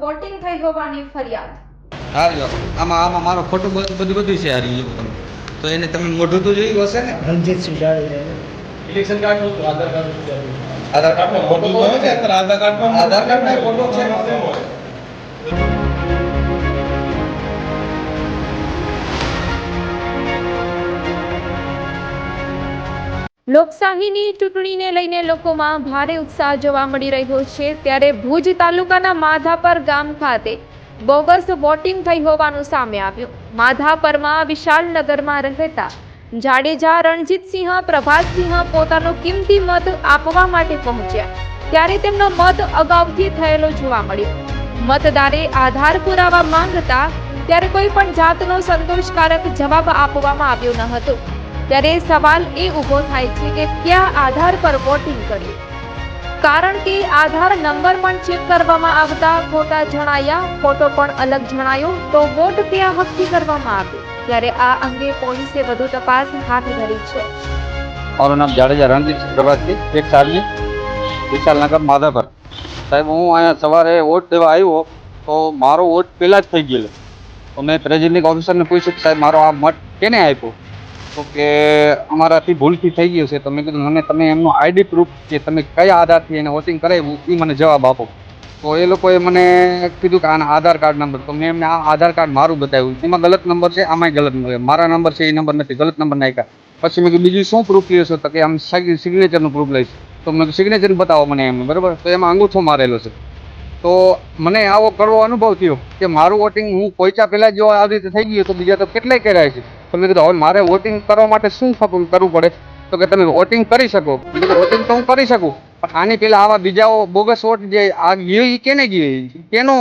Voting થઈ હોવાની ફરિયાદ. આવ્યો આમાં આમાં મારો ફોટો બધું બધું બધું છે હારી તમે. તો એને તમે મોઢું તો જોયું હશે ને? રણજીતસિંહ જાડેજા ઇલેક્શન કાર્ડનું આધાર કાર્ડ. આધાર કાર્ડનો ફોટો તો છે? આધાર કાર્ડમાં આધાર કાર્ડ ફોટો છે. લોકશાહીની ચૂંટણીને લઈને લોકોમાં ભારે ઉત્સાહ જોવા મળી રહ્યો છે. ત્યારે ભુજ તાલુકાના માધાપર ગામ ખાતે બોગસ વોટિંગ થઈ હોવાનું સામે આવ્યું. માધાપરમાં વિશાલનગરમાં રહેતા જાડેજા રણજીતસિંહ પ્રભાતસિંહ પોતાનો કિંમતી મત આપવા માટે પહોંચ્યા. ત્યારે તેમનો મત અગાઉથી થયેલો જોવા મળ્યો. મતદારે આધાર પુરાવા માંગતા ત્યારે કોઈ પણ જાતનો સંતોષકારક જવાબ આપવામાં આવ્યો ન હતો. ત્યારે સવાલ એ ઊભો થાય છે કે ક્યાં આધાર પર વોટિંગ કર્યું કારણ કે આધાર નંબર પણ ચેક કરવામાં આવતા ખોટા જણાયા, ફોટો પણ અલગ જણાયો, તો વોટ ક્યાં હકથી કરવામાં આવ્યો ત્યારે આ અંગે પોલીસે વધુ તપાસ હાથ ધરી છે. મારું નામ જાડેજા રણજીત પ્રભાતજી એક સારજી વિશાલનગર, માધાપર. સાહેબ, હું અહીંયા સવારે વોટ દેવા આવ્યો, તો મારો વોટ પહેલાં જ થઈ ગયેલો. તો મેં પ્રેઝિડિંગ ઓફિસરને પૂછ્યું સાહેબ, મારો આ મત કેને આપ્યો? તો કે અમારાથી ભૂલથી થઈ ગયું છે. તો મેં કીધું, મને તમે એમનું આઈડી પ્રૂફ કે તમે કયા આધારથી એને વોટિંગ કરાવ્યું એ મને જવાબ આપો. તો એ લોકોએ મને કીધું કે આના આધાર કાર્ડ નંબર તો મેં એમને આ આધાર કાર્ડ મારું બતાવ્યું. એમાં ગલત નંબર છે, આમાંય ગલત નંબર મારા નંબર છે એ નંબર નથી. ગલત નંબર નાખ્યા. પછી મેં કીધું, બીજું શું પ્રૂફ લેશો તો કે આમ સિગ્નેચરનું પ્રૂફ લઈશ. તો મેં સિગ્નેચર બતાવો મને એમ. બરાબર? તો એમાં અંગૂઠો મારેલો છે. તો મને આવો કરવો અનુભવ થયો કે મારું વોટિંગ હું પહોંચ્યા પહેલાં જો આવી રીતે થઈ ગયું તો બીજા તો કેટલાય કર્યા છે. તો મેં હવે મારે વોટિંગ કરવા માટે શું કરવું પડે? તો કે તમે વોટિંગ કરી શકો. વોટિંગ તો હું કરી શકું. પણ આની પહેલાં આવા બીજાઓ બોગસ વોટ જે આ ગયો એ કેને ગયો? કેનો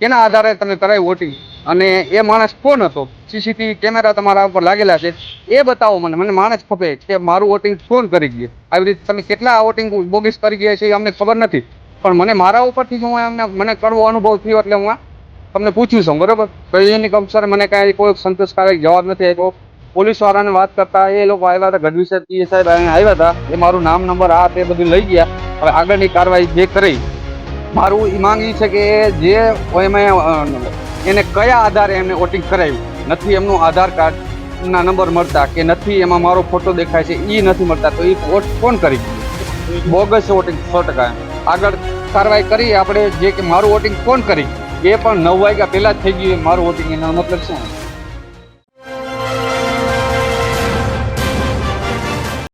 કેના આધારે તમે કરાય વોટિંગ અને એ માણસ કોણ હતો? સીસીટીવી કેમેરા તમારા ઉપર લાગેલા છે. એ બતાવો મને. મને માણસ ખપે કે મારું વોટિંગ કોણ કરી ગયું? આવી રીતે તમે કેટલા વોટિંગ બોગસ કરી ગયા છે એ અમને ખબર નથી. પણ મને મારા ઉપરથી હું એમને, મને કડવો અનુભવ થયો એટલે હું તમને પૂછ્યું છું, બરાબર? પ્રેસિડેન્ટની અફસરે મને કાંઈ કોઈ સંતોષકારક જવાબ નથી આપ્યો. પોલીસવાળાને વાત કરતા એ લોકો આવ્યા હતા, ગઢવી સાહેબ પીએ સાહેબ આવ્યા હતા. એ મારું નામ, નંબર, આ તે બધું લઈ ગયા. હવે આગળની કાર્યવાહી જે કરી, મારું એ માંગ એ છે કે જે એમાં એને કયા આધારે એમને વોટિંગ કરાવ્યું નથી એમનું આધાર કાર્ડ ના નંબર મળતા કે નથી એમાં મારો ફોટો દેખાય છે એ નથી મળતા, તો એ વોટ કોણ કરી? બોગસ વોટિંગ સો ટકા. આગળ કાર્યવાહી કરી, આપણે જે કે મારું વોટિંગ કોણ કરી? એ પણ નવ વાગ્યા પહેલાં જ થઈ ગયું મારું વોટિંગ એનો મતલબ શું?